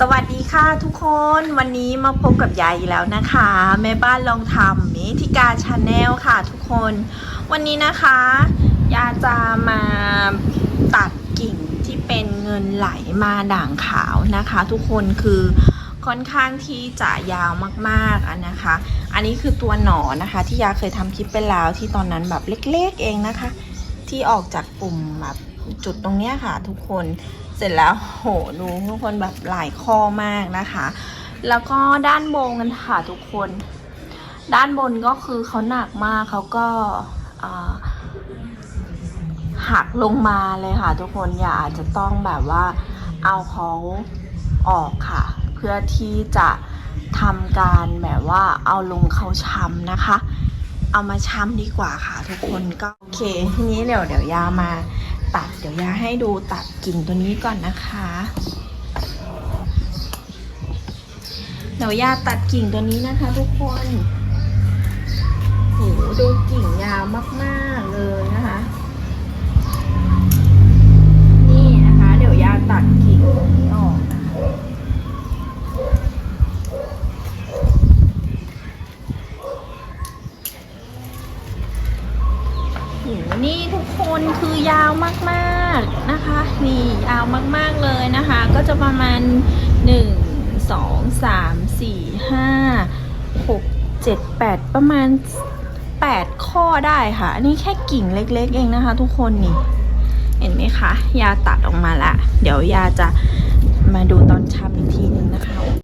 สวัสดีค่ะทุกคนวันนี้มาพบกับยายแล้วนะคะ แม่บ้านลองทำมิทิกาชาแนลค่ะทุกคน วันนี้นะคะยาจะมาตัดกิ่งที่เป็นเงินไหลมาด่างขาวนะคะ ทุกคนคือค่อนข้างที่จะยาวมากๆอันนะคะ อันนี้คือตัวหนอนนะคะ ที่ยาเคยทำคลิปไปแล้วที่ตอนนั้นแบบเล็กๆเองนะคะ ที่ออกจากปุ่มแบบจุดตรงเนี้ยค่ะ ทุกคน เสร็จแล้วโหดูทุกคนแบบหลายข้อมากนะคะ แล้วก็ด้านบนกันค่ะทุกคน ด้านบนก็คือเขาหนักมากเขาก็หักลงมาเลยค่ะ ทุกคนอย่าอาจจะต้องแบบว่าเอาเขาออกค่ะ เพื่อที่จะทำการแบบว่าเอาลงเขาช้ำนะคะ เอามาช้ำดีกว่าค่ะ ทุกคนก็โอเค ทีนี้เดี๋ยวเดี๋ยวยามา ตัด เดี๋ยวยาให้ดูตัดกิ่งตัวนี้ก่อนนะคะ เดี๋ยวยาตัดกิ่งตัวนี้นะคะทุกคนโหดูกิ่งยาวมากๆเลยนะคะ นี่นะคะ เดี๋ยวยาตัดกิ่งนี้ออกนะคะ โหนี่ทุกคนคือยาว มากๆนะคะ นี่ยาวมากๆเลยนะคะ ก็จะประมาณ 1 2 3 4 5 6 7 8 ประมาณ 8 ข้อได้ค่ะ อันนี้แค่กิ่งเล็กๆเองนะคะ ทุกคนนี่ เห็นไหมคะ ยาตัดออกมาละ เดี๋ยวยาจะมาดูตอนชำอีกทีหนึ่งนะคะ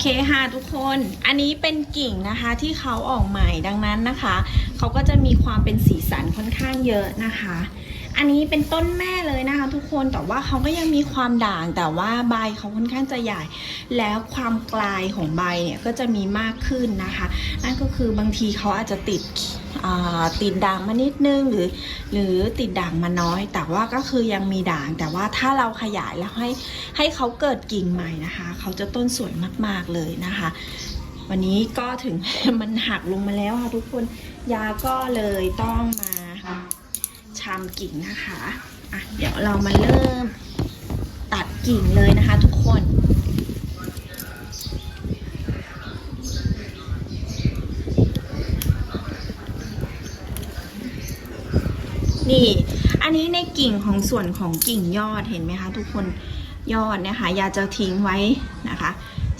เคค่ะทุกคน อันนี้เป็นกิ่งนะคะที่เขาออกใหม่ดังนั้นนะคะ เขาก็จะมีความเป็นสีสันค่อนข้างเยอะนะคะ อันนี้เป็นต้นแม่เลยนะคะ ทุกคนแต่ว่าเขาก็ยังมีความด่างแต่ว่าใบเขาค่อนข้างจะใหญ่ แล้วความกลายของใบเนี่ยก็จะมีมากขึ้นนะคะ นั่นก็คือบางทีเขาอาจจะติดติดด่างมานิดนึงหรือ หรือติดด่างมาน้อย แต่ว่าก็คือยังมีด่าง แต่ว่าถ้าเราขยายแล้วให้ให้เขาเกิดกิ่งใหม่นะคะ เขาจะต้นสวยมากๆเลยนะคะ วันนี้ก็ถึงมันหักลงมาแล้วค่ะทุกคนยาก็เลยต้องมา ชำกิ่งนะคะอะเดี๋ยวเรามาเริ่มตัดกิ่งเลยนะคะ ทุกคนนี่อันนี้ในกิ่งของส่วนของกิ่งยอดเห็นไหมคะ ทุกคนยอดนะคะยาจะทิ้งไว้นะคะ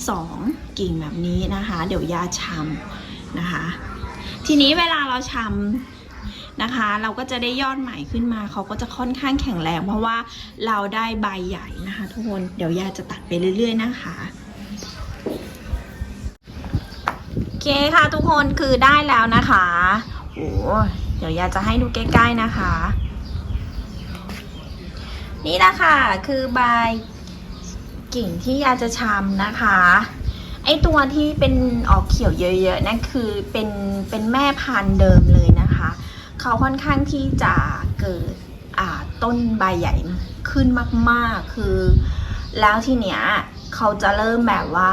สองกิ่งแบบนี้นะคะ เดี๋ยวยาชำนะคะ ทีนี้เวลาเราชำ นะคะ เราก็จะได้ยอดใหม่ขึ้นมา เขาก็จะค่อนข้างแข็งแรง เพราะว่าเราได้ใบใหญ่นะคะ ทุกคนเดี๋ยวยาจะตัดไปเรื่อย ๆ นะคะโอเคค่ะทุกคนคือได้แล้วนะคะโอ้เดี๋ยวยาจะให้ดูใกล้ ๆนะคะ นี่นะคะคือใบกิ่งที่ยาจะชำนะคะไอตัวที่เป็นออกเขียวเยอะๆนั่นคือเป็นเป็นแม่พันธุ์เดิมเลย เขาค่อนข้างที่จะเกิดต้นใบใหญ่ขึ้นมาก ๆ คือ แล้วทีเนี้ยเขาจะเริ่มแบบว่า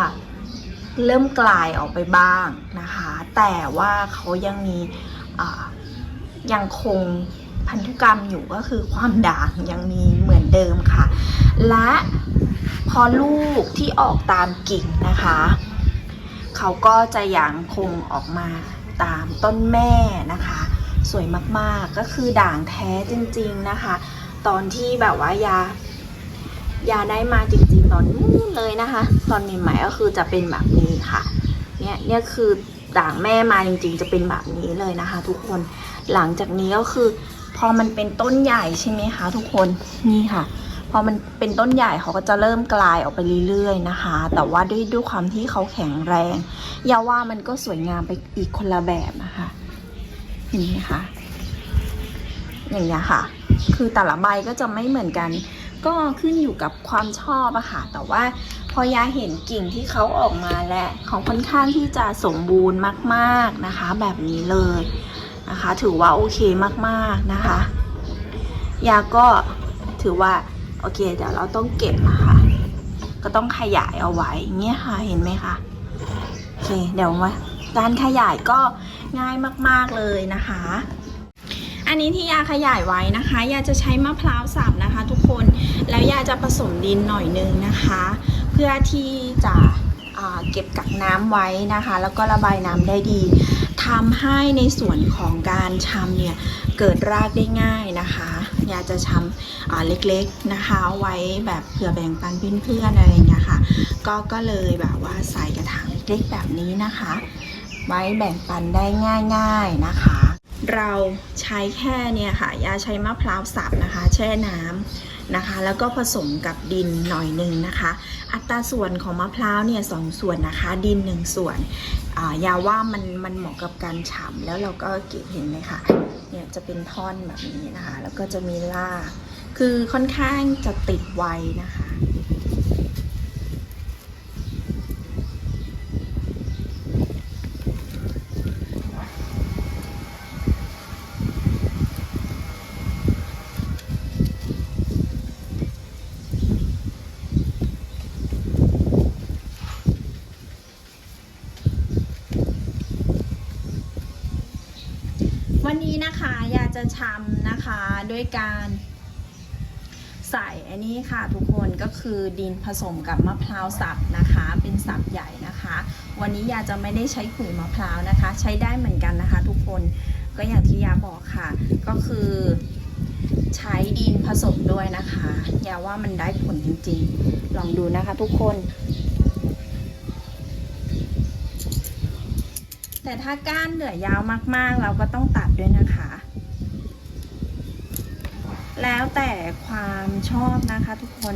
เริ่มกลายออกไปบ้างนะคะ แต่ว่าเขายังมียังคงพันธุกรรมอยู่ก็คือความด่างยังมีเหมือนเดิมค่ะ และพอลูกที่ออกตามกิ่งนะคะ เขาก็จะยังคงออกมาตามต้นแม่นะคะ สวยมากๆ ก็คือด่างแท้จริง ๆนะคะ ตอนที่แบบว่ายายาได้มาจริงๆ ตอนนู้นเลยนะคะ ตอนใหม่ๆก็คือจะเป็นแบบนี้ค่ะ เนี่ยเนี่ยคือด่างแม่มาจริง ๆ จะเป็นแบบนี้เลยนะคะ ทุกคนหลังจากนี้ก็คือพอมันเป็นต้นใหญ่ใช่ไหมคะ ทุกคนนี่ค่ะพอมันเป็นต้นใหญ่เขาก็จะเริ่มกลายออกไปเรื่อยๆนะคะ แต่ว่าด้วยด้วยความที่เขาแข็งแรงยาว่ามันก็สวยงามไปอีกคนละแบบนะคะ เห็นไหมคะอย่างเงี้ยค่ะ คือแต่ละใบก็จะไม่เหมือนกัน ก็ขึ้นอยู่กับความชอบอะค่ะ แต่ว่าพอยาเห็นกิ่งที่เขาออกมาแล้วเขาค่อนข้างที่จะสมบูรณ์มากๆนะคะ แบบนี้เลยนะคะ ถือว่าโอเคมากๆนะคะ ยาก็ถือว่าโอเคเดี๋ยวเราต้องเก็บนะคะก็ต้องขยายเอาไว้เงี้ยค่ะเห็นไหมคะโอเคเดี๋ยวมาการขยายก็ ง่ายมากๆเลยนะคะ อันนี้ที่ยาขยายไว้นะคะ ยาจะใช้มะพร้าวสับนะคะ ทุกคนแล้วยาจะผสมดินหน่อยนึงนะคะ เพื่อที่จะเก็บกักน้ำไว้นะคะ แล้วก็ระบายน้ำได้ดีทำให้ในส่วนของการชำเนี่ยเกิดรากได้ง่ายนะคะยาจะชำเล็กๆนะคะไว้แบบเผื่อแบ่งปันเพื่อนๆอะไรอย่างเงี้ยค่ะก็ก็เลยแบบว่าใส่กระถางเล็กๆแบบนี้นะคะ ไว้แบ่งปันได้ง่าย ๆนะคะ เราใช้แค่เนี่ยค่ะยาใช้มะพร้าวสับนะคะ แช่น้ำนะคะ แล้วก็ผสมกับดินหน่อยหนึ่งนะคะ อัตราส่วนของมะพร้าวเนี่ยสองส่วนนะคะ ดินหนึ่งส่วนอ่ายาว่ามันมันเหมาะกับการฉ่ำแล้วเราก็เก็บเห็นไหมคะเนี่ยจะเป็นท่อนแบบนี้นะคะ แล้วก็จะมีรากคือค่อนข้างจะติดไวนะคะ นะคะอยากจะชำนะคะด้วยการใส่อันนี้ค่ะทุกคนก็คือดินผสมกับมะพร้าวสับนะคะ เป็นสับใหญ่นะคะ วันนี้ยาจะไม่ได้ใช้ขุยมะพร้าวนะคะ ใช้ได้เหมือนกันนะคะ ทุกคนก็อย่างที่ยาบอกค่ะ ก็คือใช้ดินผสมด้วยนะคะยาว่ามันได้ผลจริงๆ ลองดูนะคะทุกคน แต่ถ้าก้านเหลือยาวมากๆ เราก็ต้องตัดด้วยนะคะ แล้วแต่ความชอบนะคะทุกคน